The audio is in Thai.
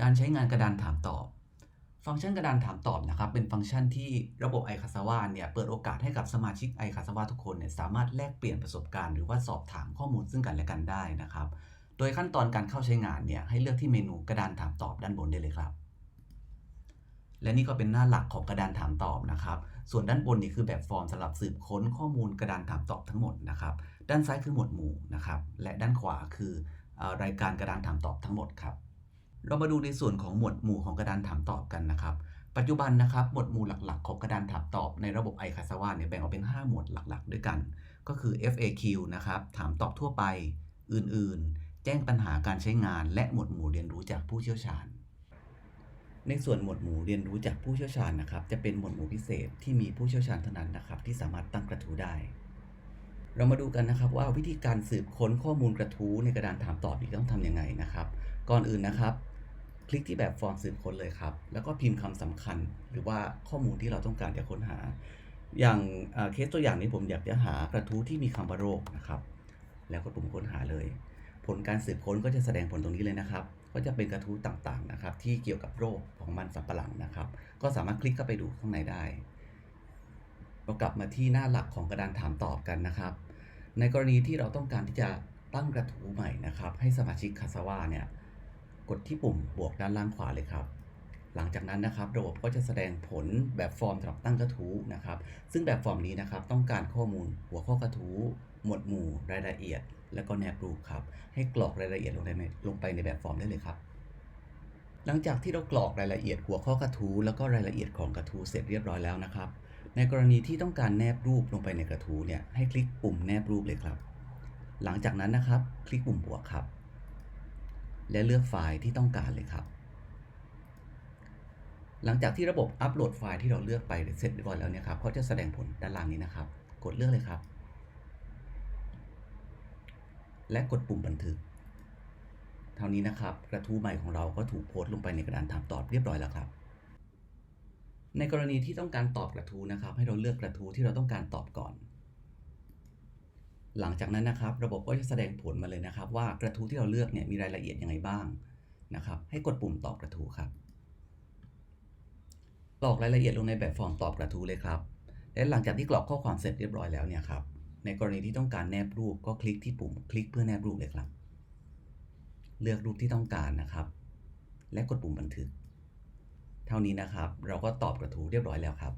การใช้งานกระดานถามตอบ ฟังก์ชันกระดานถามตอบนะครับ เป็นฟังก์ชันที่ระบบ i c a s a w a เนี่ยเปิดโอกาสให้กับสมาชิก i c a s a w a ทุกคนเนี่ยสามารถแลกเปลี่ยนประสบการณ์หรือว่าสอบถามข้อมูลซึ่งกันและกันได้นะครับ โดยขั้นตอนการเข้าใช้งานเนี่ยให้เลือกที่เมนูกระดานถามตอบด้านบนได้เลยครับ และนี่ก็เป็นหน้าหลักของกระดานถามตอบนะครับ ส่วนด้านบนนี่คือแบบฟอร์มสำหรับสืบค้นข้อมูลกระดานถามตอบทั้งหมดนะครับ ด้านซ้ายคือหมวดหมู่นะครับ และด้านขวาคืออ่อรายการกระดานถามตอบทั้งหมดครับ เรามาดูในส่วนของหมวดหมู่ของกระดานถามตอบกันนะครับ ปัจจุบันนะครับหมวดหมู่หลักๆ ของกระดานถามตอบในระบบ i c a s a w a เนี่ยแบ่งออกเป็น 5 หมวดหลักๆ ด้วยกัน ก็คือ FAQ นะครับถามตอบทั่วไป อื่นๆ แจ้งปัญหาการใช้งาน และหมวดหมู่เรียนรู้จากผู้เชี่ยวชาญ ในส่วนหมวดหมู่เรียนรู้จากผู้เชี่ยวชาญนะครับ จะเป็นหมวดหมู่พิเศษที่มีผู้เชี่ยวชาญเท่านั้นนะครับ ที่สามารถตั้งกระทู้ได้เรามาดูกันนะครับว่าวิธีการสืบค้นข้อมูลกระทู้ในกระดานถามตอบนี้ต้องทำยังไงนะครับ ก่อนอื่นนะครับ ลิกที่แบบฟอร์มสืบค้นเลยครับ แล้วก็พิมพ์คำสำคัญ หรือว่าข้อมูลที่เราต้องการจะค้นหา อย่างเคสตัวอย่างนี้ผมอยากจะหากระทู้ที่มีคำว่าโรคนะครับ แล้วก็ปุ่มค้นหาเลย ผลการสืบค้นก็จะแสดงผลตรงนี้เลยนะครับ ก็จะเป็นกระทู้ต่างๆนะครับ ที่เกี่ยวกับโรคของมันสำปะหลังนะครับ ก็สามารถคลิกเข้าไปดูข้างในได้เรากลับมาที่หน้าหลักของกระดานถามตอบกันนะครับ ในกรณีที่เราต้องการที่จะตั้งกระทู้ใหม่นะครับ ให้สมาชิกคาสวาเนี่ย กดที่ปุ่มบวกด้านล่างขวาเลยครับ หลังจากนั้นนะครับ ระบบก็จะแสดงผลแบบฟอร์มสำหรับตั้งกระทู้นะครับ ซึ่งแบบฟอร์มนี้นะครับต้องการข้อมูลหัวข้อกระทู้หมวดหมู่รายละเอียด แล้วก็แนบรูปครับ ให้กรอกรายละเอียดลงในลงไปในแบบฟอร์มได้เลยครับ หลังจากที่เรากรอกรายละเอียดหัวข้อกระทู้แล้วก็รายละเอียดของกระทู้เสร็จเรียบร้อยแล้วนะครับ ในกรณีที่ต้องการแนบรูปลงไปในกระทู้เนี่ยให้คลิกปุ่มแนบรูปเลยครับ หลังจากนั้นนะครับ คลิกปุ่มบวกครับ และเลือกไฟล์ที่ต้องการเลยครับ หลังจากที่ระบบอัปโหลดไฟล์ที่เราเลือกไปเสร็จเรียบร้อยแล้วเนี่ยครับเขาจะแสดงผลด้านล่างนี้นะครับ กดเลือกเลยครับ และกดปุ่มบันทึก เท่านี้นะครับกระทู้ใหม่ของเราก็ถูกโพสต์ลงไปในกระดานถามตอบเรียบร้อยแล้วครับ ในกรณีที่ต้องการตอบกระทู้นะครับ ให้เราเลือกกระทู้ที่เราต้องการตอบก่อน หลังจากนั้นนะครับ ระบบก็จะแสดงผลมาเลยนะครับ ว่ากระทู้ที่เราเลือกเนี่ยมีรายละเอียดยังไงบ้างนะครับ ให้กดปุ่มตอบกระทู้ครับกรอกรายละเอียดลงในแบบฟอร์มตอบกระทู้เลยครับ และหลังจากที่กรอกข้อความเสร็จเรียบร้อยแล้วเนี่ยครับ ในกรณีที่ต้องการแนบรูปก็คลิกที่ปุ่มคลิกเพื่อแนบรูปเลยครับ เลือกรูปที่ต้องการนะครับ และกดปุ่มบันทึก เท่านี้นะครับ เราก็ตอบกระทู้เรียบร้อยแล้วครับ